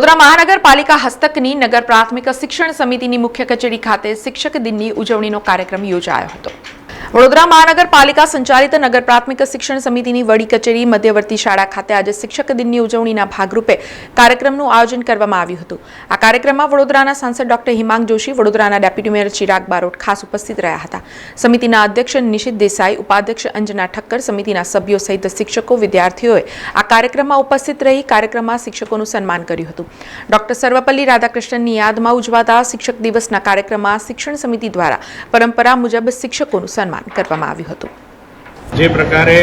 વડોદરા મહાનગરપાલિકા હસ્તકની નગર પ્રાથમિક શિક્ષણ સમિતિની મુખ્ય કચેરી ખાતે શિક્ષક દિનની ઉજવણીનો કાર્યક્રમ યોજાયો હતો. વડોદરા મહાનગરપાલિકા સંચાલિત નગર પ્રાથમિક શિક્ષણ સમિતિની વડી કચેરી મધ્યવર્તી શાળા ખાતે આજે શિક્ષક દિનની ઉજવણીના ભાગરૂપે કાર્યક્રમનું આયોજન કરવામાં આવ્યું હતું. આ કાર્યક્રમમાં વડોદરાના સાંસદ ડોક્ટર હિમાંગ જોશી, વડોદરાના ડેપ્યુટી મેયર ચિરાગ બારોટ ખાસ ઉપસ્થિત રહ્યા હતા. સમિતિના અધ્યક્ષ નિશિત દેસાઈ, ઉપાધ્યક્ષ અંજના ઠક્કર સમિતિના સભ્યો સહિત શિક્ષકો, વિદ્યાર્થીઓએ આ કાર્યક્રમમાં ઉપસ્થિત રહી કાર્યક્રમમાં શિક્ષકોનું સન્માન કર્યું હતું. ડોક્ટર સર્વપલ્લી રાધાકૃષ્ણનની યાદમાં ઉજવાતા શિક્ષક દિવસના કાર્યક્રમમાં શિક્ષણ સમિતિ દ્વારા પરંપરા મુજબ શિક્ષકોનું સન્માન કરવામાં આવ્યું હતું. જે પ્રકારે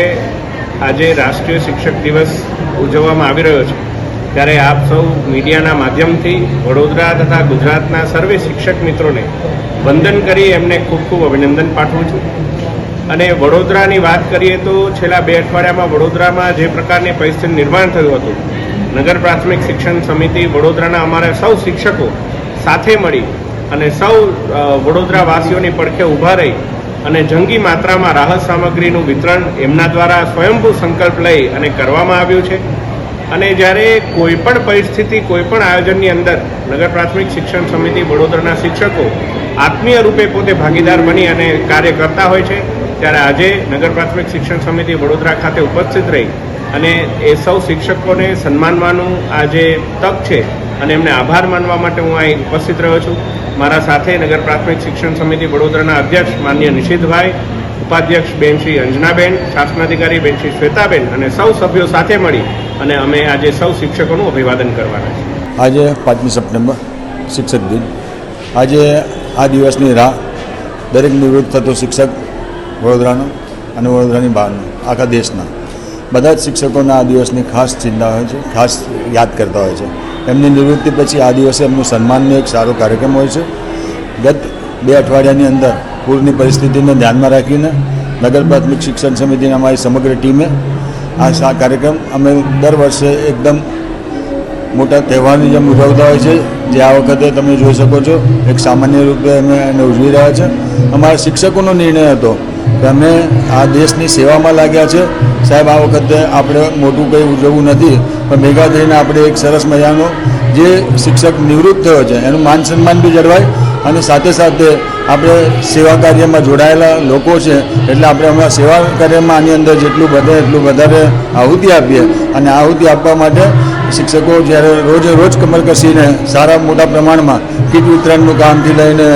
આજે રાષ્ટ્રીય શિક્ષક દિવસ ઉજવવામાં આવી રહ્યો છે, ત્યારે આપ સૌ મીડિયાના માધ્યમથી વડોદરા તથા ગુજરાતના સર્વે શિક્ષક મિત્રોને વંદન કરી એમને ખૂબ ખૂબ અભિનંદન પાઠવું છું. અને વડોદરાની વાત કરીએ તો છેલ્લા બે અઠવાડિયામાં વડોદરામાં જે પ્રકારની પરિસ્થિતિ નિર્માણ થયું હતું, નગર પ્રાથમિક શિક્ષણ સમિતિ વડોદરાના અમારા સૌ શિક્ષકો સાથે મળી અને સૌ વડોદરાવાસીઓની પડખે ઊભા રહી અને જંગી માત્રામાં રાહત સામગ્રીનું વિતરણ એમના દ્વારા સ્વયંભૂ સંકલ્પ લઈ અને કરવામાં આવ્યું છે. અને જ્યારે કોઈ પણ પરિસ્થિતિ કોઈ પણ આયોજનની અંદર નગર પ્રાથમિક શિક્ષણ સમિતિ, વડોદરાના શિક્ષકો આત્મીય રૂપે પોતે ભાગીદાર બની અને કાર્ય કરતા હોય છે, ત્યારે આજે નગર પ્રાથમિક શિક્ષણ સમિતિ વડોદરા ખાતે ઉપસ્થિત રહી અને એ સૌ શિક્ષકોને સન્માનવાનું આ જે તક છે, અને એમને આભાર માનવા માટે હું અહીં ઉપસ્થિત રહ્યો છું. મારા સાથે નગર પ્રાથમિક શિક્ષણ સમિતિ વડોદરાના અધ્યક્ષ માન્ય નિશિતભાઈ, ઉપાધ્યક્ષ બેન અંજનાબેન, શાસનાધિકારી બેન શ્રી શ્વેતાબેન અને સૌ સભ્યો સાથે મળી અને અમે આજે સૌ શિક્ષકોનું અભિવાદન કરવાના છીએ. આજે પાંચમી સપ્ટેમ્બર, શિક્ષક દિન. આજે આ દિવસની રાહ દરેક નિવૃત્ત થતો શિક્ષક વડોદરાનો અને વડોદરાની બહારનો, આખા દેશના. બધા જ શિક્ષકોના આ દિવસની ખાસ ચિંતા હોય છે, ખાસ યાદ કરતા હોય છે. એમની નિવૃત્તિ પછી આ દિવસે એમનું સન્માનનો એક સારો કાર્યક્રમ હોય છે. ગત બે અઠવાડિયાની અંદર પૂરની પરિસ્થિતિને ધ્યાનમાં રાખીને નગર પ્રાથમિક શિક્ષણ સમિતિની અમારી સમગ્ર ટીમે આ કાર્યક્રમ અમે દર વર્ષે એકદમ મોટા તહેવારની જેમ ઉજવતા હોય છે. જે આ વખતે તમે જોઈ શકો છો, એક સામાન્ય રૂપે અમે એને ઉજવી રહ્યા છે. અમારા શિક્ષકોનો નિર્ણય હતો અમે આ દેશની સેવામાં લાગ્યા છે. સાહેબ, આ વખતે આપણે મોટું કંઈ ઉજવવું નથી, પણ ભેગા થઈને આપણે એક સરસ મજાનો જે શિક્ષક નિવૃત્ત થયો છે, એનું માન સન્માન બી જળવાય અને સાથે સાથે આપણે સેવા કાર્યમાં જોડાયેલા લોકો છે, એટલે આપણે હમણાં સેવા કાર્યમાં આની અંદર જેટલું વધે એટલું વધારે આહુતિ આપીએ અને આહુતિ આપવા માટે શિક્ષકો જ્યારે રોજે રોજ કમર કસીને સારા મોટા પ્રમાણમાં કીટ વિતરણનું કામથી લઈને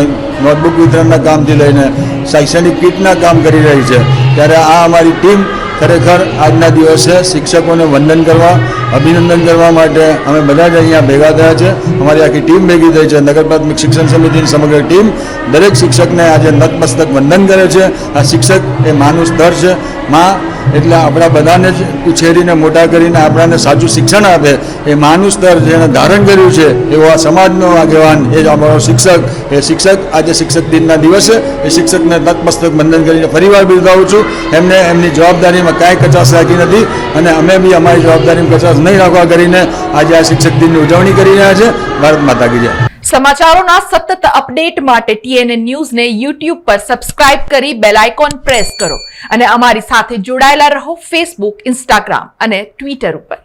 નોટબુક વિતરણના કામથી લઈને શૈક્ષણિક કીટના કામ કરી રહી છે. ત્યારે આ અમારી ટીમ ખરેખર આજના દિવસે શિક્ષકોને વંદન કરવા અભિનંદન કરવા માટે અમે બધા જ અહીંયા ભેગા થયા છે. અમારી આખી ટીમ ભેગી થઈ છે. નગર પ્રાથમિક શિક્ષણ સમિતિની સમગ્ર ટીમ દરેક શિક્ષકને આજે નતમસ્તક વંદન કરે છે. આ શિક્ષક એ માનું સ્તર છે. માં એટલે આપણા બધાને જ ઉછેરીને મોટા કરીને આપણાને સાચું શિક્ષણ આપે એ માનું સ્તર જેણે ધારણ કર્યું છે. એવો આ સમાજનો આગેવાન એ જ અમારો શિક્ષક. એ શિક્ષક આજે શિક્ષક દિનના દિવસે એ શિક્ષકને નતમસ્તક વંદન કરીને ફરીવાર બિરદાવું છું. એમને એમની જવાબદારીમાં કાંઈ કચાશ રાખી નથી અને અમે બી અમારી જવાબદારીમાં કચાશ નહીં રાખવા કરીને આજે આ શિક્ષક દિનની ઉજવણી કરી રહ્યા છે. ભારત માતા કી જય. સમાચારોના સતત અપડેટ માટે ટીએનએ ન્યૂઝને યુટ્યુબ પર સબસ્ક્રાઇબ કરી બેલ આઇકોન પ્રેસ કરો અને અમારી સાથે જોડાયેલા રહો ફેસબુક, ઇન્સ્ટાગ્રામ અને ટ્વિટર ઉપર.